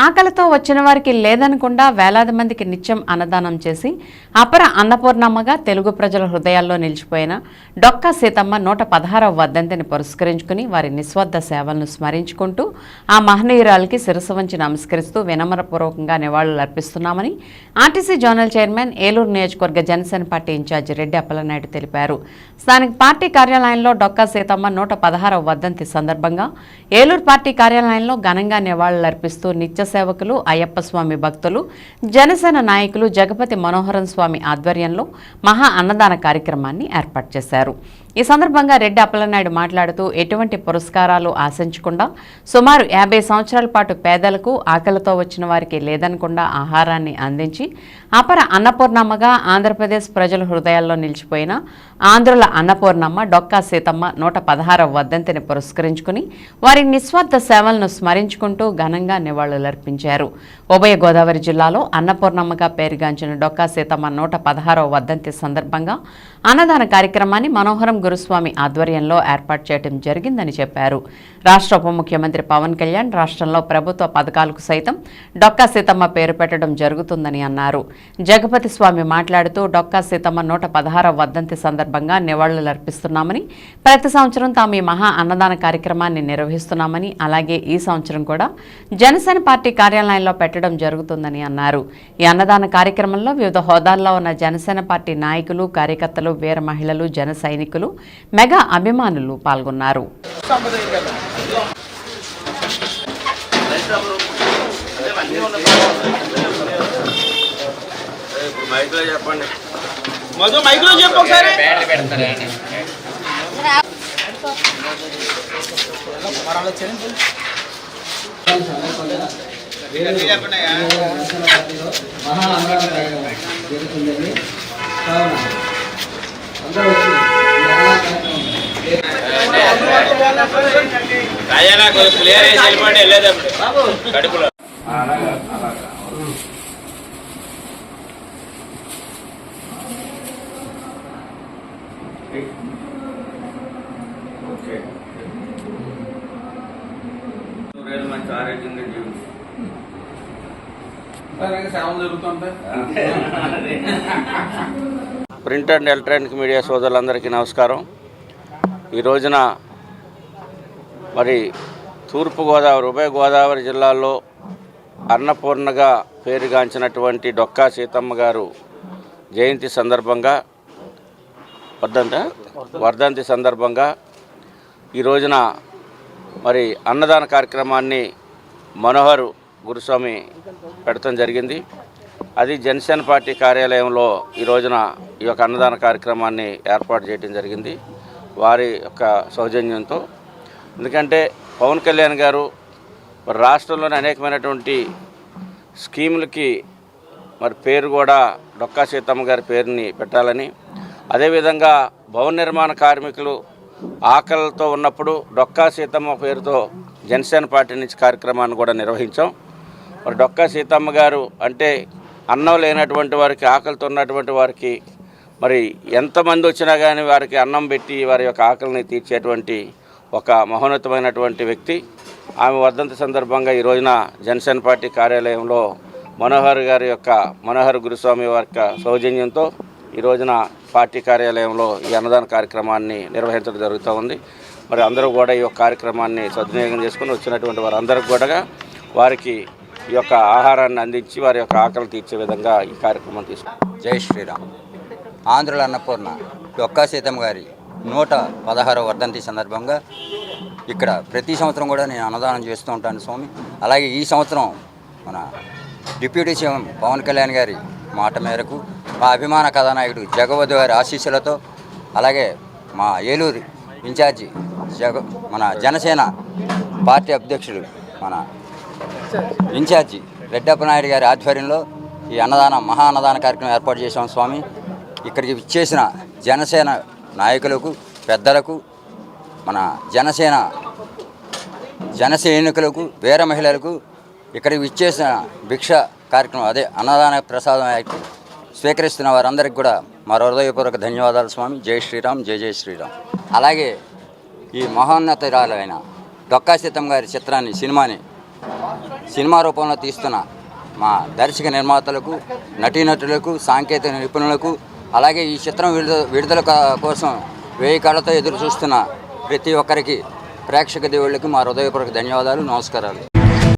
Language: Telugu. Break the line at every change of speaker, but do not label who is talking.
ఆకలితో వచ్చిన వారికి లేదనకుండా వేలాది మందికి నిత్యం అన్నదానం చేసి అపర అన్నపూర్ణమ్మగా తెలుగు ప్రజల హృదయాల్లో నిలిచిపోయిన డొక్కా సీతమ్మ నూట పదహారవ వర్ధంతిని పురస్కరించుకుని వారి నిస్వార్థ సేవలను స్మరించుకుంటూ ఆ మహనీయురాలకి శిరసు వంచి నమస్కరిస్తూ వినమ్రపూర్వకంగా నివాళులు అర్పిస్తున్నామని ఆర్టీసీ జోనల్ చైర్మన్ ఏలూరు నియోజకవర్గ జనసేన పార్టీ ఇన్ఛార్జి రెడ్డి అప్పలనాయుడు తెలిపారు. స్థానిక పార్టీ కార్యాలయంలో డొక్కా సీతమ్మ నూట పదహారవ వర్ధంతి సందర్భంగా ఏలూరు పార్టీ కార్యాలయంలో ఘనంగా నివాళులర్పిస్తూ నిత్య సేవకులు అయ్యప్ప స్వామి భక్తులు జనసేన నాయకులు జగపతి మనోహరం స్వామి ఆధ్వర్యంలో మహా అన్నదాన కార్యక్రమాన్ని ఏర్పాటు చేశారు. ఈ సందర్భంగా రెడ్డి అప్పలనాయుడు మాట్లాడుతూ ఎటువంటి పురస్కారాలు ఆశించకుండా సుమారు యాభై సంవత్సరాల పాటు పేదలకు ఆకలితో వచ్చిన వారికి లేదనకుండా ఆహారాన్ని అందించి అపర అన్నపూర్ణమ్మగా ఆంధ్రప్రదేశ్ ప్రజల హృదయాల్లో నిలిచిపోయిన ఆంధ్రుల అన్నపూర్ణమ్మ డొక్కా సీతమ్మ నూట పదహారవ వర్ధంతిని పురస్కరించుకుని వారి నిస్వార్థ సేవలను స్మరించుకుంటూ ఘనంగా నివాళులర్పించారు. ఉభయ గోదావరి జిల్లాలో అన్నపూర్ణమ్మగా పేరుగాంచిన డొక్కా సీతమ్మ నూట పదహారవ వర్ధంతి సందర్భంగా అన్నదాన కార్యక్రమాన్ని మనోహరం గురుస్వామి ఆధ్వర్యంలో ఏర్పాటు చేయడం జరిగిందని చెప్పారు. రాష్ట్ర ఉప ముఖ్యమంత్రి పవన్ కళ్యాణ్ రాష్ట్రంలో ప్రభుత్వ పథకాలకు సైతం డొక్కా సీతమ్మ పేరు పెట్టడం జరుగుతుందని అన్నారు. జగపతి స్వామి మాట్లాడుతూ డొక్కా సీతమ్మ నూట పదహారవ వర్ధంతి సందర్భంగా నివాళులర్పిస్తున్నామని ప్రతి సంవత్సరం తాము ఈ మహా అన్నదాన కార్యక్రమాన్ని నిర్వహిస్తున్నామని అలాగే ఈ సంవత్సరం కూడా జనసేన పార్టీ కార్యాలయంలో పెట్టడం జరుగుతుందని అన్నారు. ఈ అన్నదాన కార్యక్రమంలో వివిధ హోదాల్లో ఉన్న జనసేన పార్టీ నాయకులు కార్యకర్తలు వీర మహిళలు జన సైనికులు మెగా అభిమానులు పాల్గొన్నారు
చెప్పండి
మధు మైక్లో చెప్పు ఒకసారి.
మహా జరుగుతుందండి
కడుపులో. నూరేళ్ళు మంచి ఆరోగ్యంగా జీవించు. ప్రింట్ అండ్ ఎలక్ట్రానిక్ మీడియా సోదరులందరికీ నమస్కారం. ఈ రోజున మరి తూర్పుగోదావరి ఉభయ గోదావరి జిల్లాల్లో అన్నపూర్ణగా పేరుగాంచినటువంటి డొక్కా సీతమ్మ గారు జయంతి సందర్భంగా వర్ధంత వర్ధంతి సందర్భంగా ఈ రోజున మరి అన్నదాన కార్యక్రమాన్ని మనోహర్ గురుస్వామి పెడతం జరిగింది. అది జనసేన పార్టీ కార్యాలయంలో ఈ రోజున ఈ యొక్క అన్నదాన కార్యక్రమాన్ని ఏర్పాటు చేయడం జరిగింది. వారి యొక్క సౌజన్యంతో. ఎందుకంటే పవన్ కళ్యాణ్ గారు మరి రాష్ట్రంలోని అనేకమైనటువంటి స్కీములకి మరి పేరు కూడా డొక్కా సీతమ్మ గారి పేరుని పెట్టాలని. అదేవిధంగా భవన నిర్మాణ కార్మికులు ఆకలితో ఉన్నప్పుడు డొక్కా సీతమ్మ పేరుతో జనసేన పార్టీ నుంచి కార్యక్రమాన్ని కూడా నిర్వహించాం. మరి డొక్కా సీతమ్మ గారు అంటే అన్నం లేనటువంటి వారికి ఆకలితో ఉన్నటువంటి వారికి మరి ఎంతమంది వచ్చినా కానీ వారికి అన్నం పెట్టి వారి యొక్క ఆకలిని తీర్చేటువంటి ఒక మహోన్నతమైనటువంటి వ్యక్తి. ఆమె వర్ధంతి సందర్భంగా ఈ రోజున జనసేన పార్టీ కార్యాలయంలో మనోహర్ గారి యొక్క మనోహర్ గురుస్వామి వారి యొక్క సౌజన్యంతో ఈ రోజున పార్టీ కార్యాలయంలో ఈ అన్నదాన కార్యక్రమాన్ని నిర్వహించడం జరుగుతూ ఉంది. మరి అందరూ కూడా ఈ యొక్క కార్యక్రమాన్ని సద్వినియోగం చేసుకుని వచ్చినటువంటి వారందరికీ కూడా వారికి ఈ యొక్క ఆహారాన్ని అందించి వారి యొక్క ఆకలి తీర్చే విధంగా ఈ కార్యక్రమం తీసుకుంటాం
జై శ్రీరామ్. ఆంధ్రుల అన్నపూర్ణ డొక్కా సీతమ్మ గారి నూట పదహారవ వర్ధంతి సందర్భంగా ఇక్కడ ప్రతి సంవత్సరం కూడా నేను అన్నదానం చేస్తూ ఉంటాను స్వామి. అలాగే ఈ సంవత్సరం మన డిప్యూటీ సీఎం పవన్ కళ్యాణ్ గారి మాట మేరకు మా అభిమాన కథానాయకుడు జగవధు గారి ఆశీస్సులతో అలాగే మా ఏలూరు ఇన్ఛార్జి జగ మన జనసేన పార్టీ అధ్యక్షుడు మన ఇన్ఛార్జి రెడ్డప్ప నాయుడు గారి ఆధ్వర్యంలో ఈ అన్నదాన మహా అన్నదాన కార్యక్రమం ఏర్పాటు చేశాం స్వామి. ఇక్కడికి ఇచ్చేసిన జనసేన నాయకులకు పెద్దలకు మన జనసేన జన వేర వీర మహిళలకు ఇక్కడికి ఇచ్చేసిన భిక్ష కార్యక్రమం అదే అన్నదాన ప్రసాదం స్వీకరిస్తున్న వారందరికీ కూడా మా హృదయపూర్వక ధన్యవాదాలు స్వామి. జై శ్రీరామ్ జై జై శ్రీరామ్. అలాగే ఈ మహోన్నతురాలైన డొక్కా సీతమ్మ గారి చిత్రాన్ని సినిమాని సినిమా రూపంలో తీస్తున్న మా దర్శక నిర్మాతలకు నటీనటులకు సాంకేతిక నిపుణులకు అలాగే ఈ చిత్రం విడుదల విడుదల కోసం వేయి కళ్ళతో ఎదురు చూస్తున్న ప్రతి ఒక్కరికి ప్రేక్షక దేవుళ్ళకి మా హృదయపూర్వక ధన్యవాదాలు నమస్కారాలు.